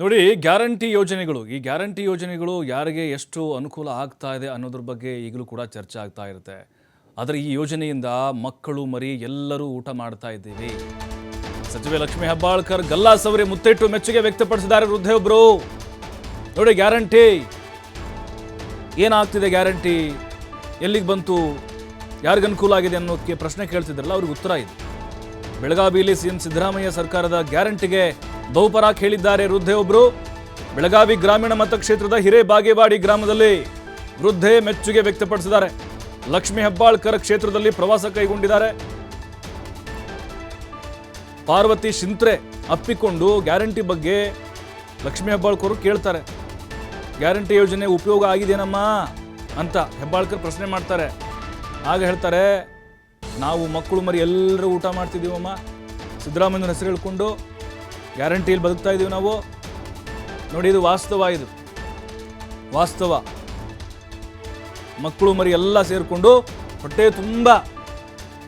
ನೋಡಿ, ಗ್ಯಾರಂಟಿ ಯೋಜನೆಗಳು. ಈ ಗ್ಯಾರಂಟಿ ಯೋಜನೆಗಳು ಯಾರಿಗೆ ಎಷ್ಟು ಅನುಕೂಲ ಆಗ್ತಾ ಇದೆ ಅನ್ನೋದ್ರ ಬಗ್ಗೆ ಈಗಲೂ ಕೂಡ ಚರ್ಚೆ ಆಗ್ತಾ ಇರುತ್ತೆ. ಆದರೆ ಈ ಯೋಜನೆಯಿಂದ ಮಕ್ಕಳು ಮರಿ ಎಲ್ಲರೂ ಊಟ ಮಾಡ್ತಾ ಇದ್ದೀವಿ. ಸಚಿವೆ ಲಕ್ಷ್ಮೀ ಹೆಬ್ಬಾಳ್ಕರ್ ಗಲ್ಲಾ ಸವರಿ ಮುತ್ತಿಟ್ಟು ಮೆಚ್ಚುಗೆ ವ್ಯಕ್ತಪಡಿಸಿದ್ದಾರೆ ವೃದ್ಧೆಯೊಬ್ಬರು ನೋಡಿ, ಗ್ಯಾರಂಟಿ. ಏನಾಗ್ತಿದೆ ಗ್ಯಾರಂಟಿ? ಎಲ್ಲಿಗೆ ಬಂತು? ಯಾರಿಗೆ ಅನುಕೂಲ ಆಗಿದೆ ಅನ್ನೋಕ್ಕೆ ಪ್ರಶ್ನೆ ಕೇಳ್ತಿದ್ರಲ್ಲ, ಅವ್ರಿಗೆ ಉತ್ತರ ಇದೆ. ಬೆಳಗಾವಿಯಲ್ಲಿ ಸಿಎಂ ಸಿದ್ದರಾಮಯ್ಯ ಸರ್ಕಾರದ ಗ್ಯಾರಂಟಿಗೆ ಬಹುಪರಾಕ್ ಹೇಳಿದ್ದಾರೆ ವೃದ್ಧೆ ಒಬ್ರು. ಬೆಳಗಾವಿ ಗ್ರಾಮೀಣ ಮತಕ್ಷೇತ್ರದ ಹಿರೇಬಾಗೇವಾಡಿ ಗ್ರಾಮದಲ್ಲಿ ವೃದ್ಧೆ ಮೆಚ್ಚುಗೆ ವ್ಯಕ್ತಪಡಿಸಿದ್ದಾರೆ. ಲಕ್ಷ್ಮೀ ಹೆಬ್ಬಾಳ್ಕರ್ ಕ್ಷೇತ್ರದಲ್ಲಿ ಪ್ರವಾಸ ಕೈಗೊಂಡಿದ್ದಾರೆ. ಪಾರ್ವತಿ ಶಿಂತ್ರೆ ಅಪ್ಪಿಕೊಂಡು ಗ್ಯಾರಂಟಿ ಬಗ್ಗೆ ಲಕ್ಷ್ಮೀ ಹೆಬ್ಬಾಳ್ಕರು ಕೇಳ್ತಾರೆ. ಗ್ಯಾರಂಟಿ ಯೋಜನೆ ಉಪಯೋಗ ಆಗಿದೆಯೇನಮ್ಮ? ಅಂತ ಹೆಬ್ಬಾಳ್ಕರ್ ಪ್ರಶ್ನೆ ಮಾಡ್ತಾರೆ. ಆಗ ಹೇಳ್ತಾರೆ ನಾವು ಮಕ್ಕಳು ಮರಿ ಎಲ್ಲರೂ ಊಟ ಮಾಡ್ತಿದ್ದೀವಮ್ಮ ಸಿದ್ದರಾಮಯ್ಯನ ಹೆಸರು ಹೇಳ್ಕೊಂಡು ಗ್ಯಾರಂಟಿಯಲ್ಲಿ ಬದುಕ್ತಾ ಇದ್ದೀವಿ ನಾವು. ನೋಡಿ ಇದು ವಾಸ್ತವ ಇದು. ವಾಸ್ತವ. ಮಕ್ಕಳು ಮರಿ ಎಲ್ಲ ಸೇರಿಕೊಂಡು ಹೊಟ್ಟೆ ತುಂಬ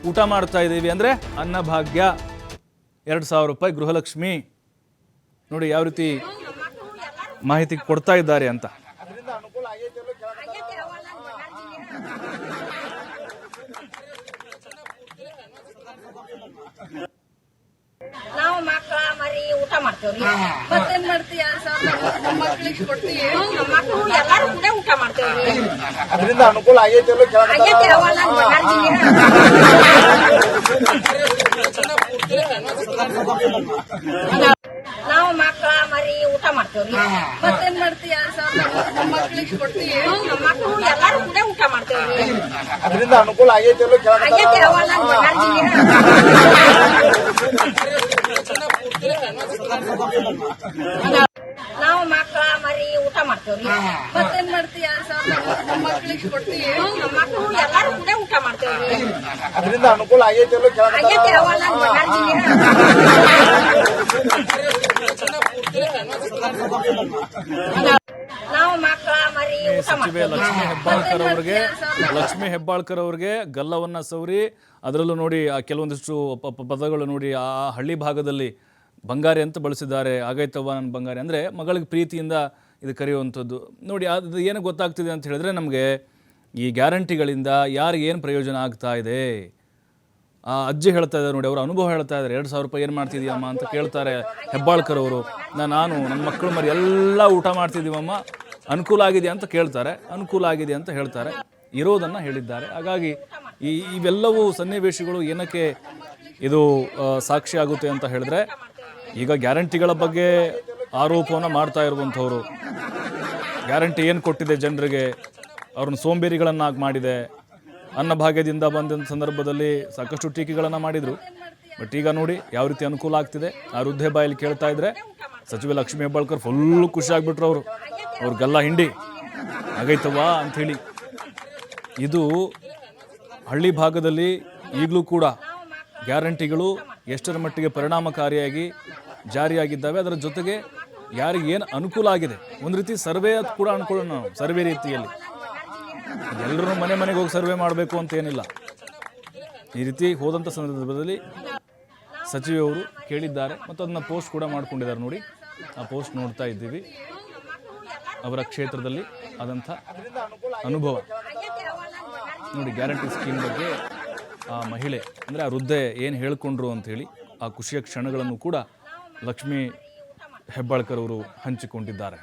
ಊಟ ಮಾಡ್ತಾ ಇದ್ದೀವಿ ಅಂದರೆ ಅನ್ನಭಾಗ್ಯ. ಎರಡು ಸಾವಿರ ರೂಪಾಯಿ ಗೃಹಲಕ್ಷ್ಮಿ. ನೋಡಿ ಯಾವ ರೀತಿ ಮಾಹಿತಿ ಕೊಡ್ತಾ ಇದ್ದಾರೆ ಅಂತ ನಾವು ಮಕ್ಕಳ ಮರಿ ಊಟ ಮಾಡ್ತೇವ್ರಿ ಮತ್ತೇನ್ ಮಾಡ್ತೀಯ? ನಮ್ಮ ಮಕ್ಳಿಗೆ ಕೊಡ್ತೀಯ? ನಮ್ಮ ಮಕ್ಕಳು ಎಲ್ಲಾರು ಕೂಡ ಊಟ ಮಾಡ್ತೇವ್ರಿ ಅದರಿಂದ ಅನುಕೂಲ ಆಗೈತೆ ಅಲ್ಲೋ ಕೇಳಕತ್ತಾರ. ಆಗೈತಿ ಅವ ನನ್ ಬಂಗಾರ ಜಿಗಿನ. ನಾವು ಮಕ್ಕಳ ಮರಿ ಊಟ ಮಾಡ್ತೇವ್ರಿ ಮತ್ತೇನ್ ಮಾಡ್ತೀಯ? ನಮ್ಮ ಮಕ್ಳಿಗೆ ಕೊಡ್ತೀಯ? ನಮ್ಮ ಮಕ್ಕಳು ಎಲ್ಲಾರು ಕೂಡ ಊಟ ಮಾಡ್ತೇವ್ರಿ ಅದರಿಂದ ಅನುಕೂಲ ಆಗೈತೆ ಅಲ್ಲೋ ಕೇಳಕತ್ತಾರ. ಆಗೈತಿ ಅವ ನನ್ ಬಂಗಾರ ಜಿಗಿನ. ನಾವು ಮಕ್ಕಳ ಮರಿ ಊಟ ಮಾಡ್ತೇವ್ರಿ. ಮತ್ತೇನ್ ಮಾಡ್ತೀಯ ನಮ್ಮ ಮಕ್ಳಿಗೆ ಕೊಡ್ತೀವಿ ನಮ್ಮ ಮಕ್ಕಳು ಎಲ್ಲಾರು ಕೂಡ ಊಟ ಮಾಡ್ತೇವ್ರಿ. ಅದರಿಂದ ಅನುಕೂಲ ಆಗೈತೆ ಆಗೈತೆ ಜಿಗಿನ. ನಾವು ಮಕ್ಕಳ ಮರಿ ಊಟ ಸಚಿವೆ ಲಕ್ಷ್ಮಿ ಹೆಬ್ಬಾಳ್ಕರ್ ಅವರಿಗೆ ಲಕ್ಷ್ಮೀ ಹೆಬ್ಬಾಳ್ಕರ್ ಅವರಿಗೆ ಗಲ್ಲವನ್ನ ಸವರಿ ಅದರಲ್ಲೂ ನೋಡಿ ಆ ಕೆಲವೊಂದಿಷ್ಟು ಪದಗಳು ನೋಡಿ ಆ ಹಳ್ಳಿ ಭಾಗದಲ್ಲಿ ಬಂಗಾರಿ ಅಂತ ಬಳಸಿದ್ದಾರೆ. ಆಗೈತವ್ವ ನನ್ನ ಬಂಗಾರಿ. ಅಂದರೆ ಮಗಳಿಗೆ ಪ್ರೀತಿಯಿಂದ ಇದು ಕರೆಯುವಂಥದ್ದು. ನೋಡಿ ಅದು ಏನು ಗೊತ್ತಾಗ್ತಿದೆ ಅಂತ ಹೇಳಿದ್ರೆ ನಮಗೆ ಈ ಗ್ಯಾರಂಟಿಗಳಿಂದ ಯಾರಿಗೆ ಏನು ಪ್ರಯೋಜನ ಆಗ್ತಾ ಇದೆ? ಆ ಅಜ್ಜಿ ಹೇಳ್ತಾ ಇದ್ದಾರೆ ನೋಡಿ ಅವರ ಅನುಭವ ಹೇಳ್ತಾ ಇದ್ದಾರೆ. ಎರಡು ಸಾವಿರ ರೂಪಾಯಿ ಏನು ಮಾಡ್ತಿದ್ದೀಯಮ್ಮ ಅಂತ ಕೇಳ್ತಾರೆ ಹೆಬ್ಬಾಳ್ಕರ್ ಅವರು. ನಾನು ನನ್ನ ಮಕ್ಕಳು ಮರಿ ಎಲ್ಲ ಊಟ ಮಾಡ್ತಿದ್ದೀವಮ್ಮ. ಅನುಕೂಲ ಆಗಿದೆ ಅಂತ ಕೇಳ್ತಾರೆ ಅನುಕೂಲ ಆಗಿದೆ ಅಂತ ಹೇಳ್ತಾರೆ, ಇರೋದನ್ನು ಹೇಳಿದ್ದಾರೆ. ಹಾಗಾಗಿ ಈ ಇವೆಲ್ಲವೂ ಸನ್ನಿವೇಶಗಳು ಏನಕ್ಕೆ ಇದು ಸಾಕ್ಷಿ ಆಗುತ್ತೆ ಅಂತ ಹೇಳಿದ್ರೆ, ಈಗ ಗ್ಯಾರಂಟಿಗಳ ಬಗ್ಗೆ ಆರೋಪವನ್ನು ಮಾಡ್ತಾ ಇರುವಂಥವ್ರು, ಗ್ಯಾರಂಟಿ ಏನು ಕೊಟ್ಟಿದೆ ಜನರಿಗೆ, ಅವ್ರನ್ನ ಸೋಂಬೇರಿಗಳನ್ನಾಗಿ ಮಾಡಿದೆ ಅನ್ನಭಾಗ್ಯದಿಂದ ಬಂದಂಥ ಸಂದರ್ಭದಲ್ಲಿ ಸಾಕಷ್ಟು ಟೀಕೆಗಳನ್ನು ಮಾಡಿದರು. ಬಟ್ ಈಗ ನೋಡಿ ಯಾವ ರೀತಿ ಅನುಕೂಲ ಆಗ್ತಿದೆ. ಆ ವೃದ್ಧೆ ಬಾಯಲ್ಲಿ ಕೇಳ್ತಾ ಇದ್ರೆ ಸಚಿವ ಲಕ್ಷ್ಮೀ ಹೆಬ್ಬಾಳ್ಕರ್ ಫುಲ್ಲು ಖುಷಿ ಆಗ್ಬಿಟ್ರು ಅವರು. ಅವ್ರ ಗಲ್ಲ ಹಿಂಡಿ. ಆಗೈತವಾ ಅಂಥೇಳಿ ಇದು ಹಳ್ಳಿ ಭಾಗದಲ್ಲಿ ಈಗಲೂ ಕೂಡ ಗ್ಯಾರಂಟಿಗಳು ಎಷ್ಟರ ಮಟ್ಟಿಗೆ ಪರಿಣಾಮಕಾರಿಯಾಗಿ ಜಾರಿಯಾಗಿದ್ದಾವೆ. ಅದರ ಜೊತೆಗೆ ಯಾರಿಗೆ ಏನು ಅನುಕೂಲ ಆಗಿದೆ. ಒಂದು ರೀತಿ ಸರ್ವೆ ಕೂಡ ಅನ್ಕೊಳ್ಳೋಣ ನಾವು, ಸರ್ವೆ ರೀತಿಯಲ್ಲಿ. ಎಲ್ಲರೂ ಮನೆ ಮನೆಗೆ ಹೋಗಿ ಸರ್ವೆ ಮಾಡಬೇಕು ಅಂತ ಏನಿಲ್ಲ. ಈ ರೀತಿ ಹೋದಂಥ ಸಂದರ್ಭದಲ್ಲಿ ಸಚಿವೆಯವರು ಕೇಳಿದ್ದಾರೆ. ಮತ್ತು ಅದನ್ನ ಪೋಸ್ಟ್ ಕೂಡ ಮಾಡ್ಕೊಂಡಿದ್ದಾರೆ ನೋಡಿ. ಆ ಪೋಸ್ಟ್ ನೋಡ್ತಾ ಇದ್ದೀವಿ. ಅವರ ಕ್ಷೇತ್ರದಲ್ಲಿ ಆದಂಥ ಅನುಭವ. ನೋಡಿ ಗ್ಯಾರಂಟಿ ಸ್ಕೀಮ್ ಬಗ್ಗೆ ಆ ಮಹಿಳೆ ಅಂದರೆ ಆ ವೃದ್ಧೆ ಏನು ಹೇಳ್ಕೊಂಡ್ರು ಅಂಥೇಳಿ ಆ ಖುಷಿಯ ಕ್ಷಣಗಳನ್ನು ಕೂಡ ಲಕ್ಷ್ಮೀ ಹೆಬ್ಬಾಳ್ಕರ್ ಅವರು ಹಂಚಿಕೊಂಡಿದ್ದಾರೆ.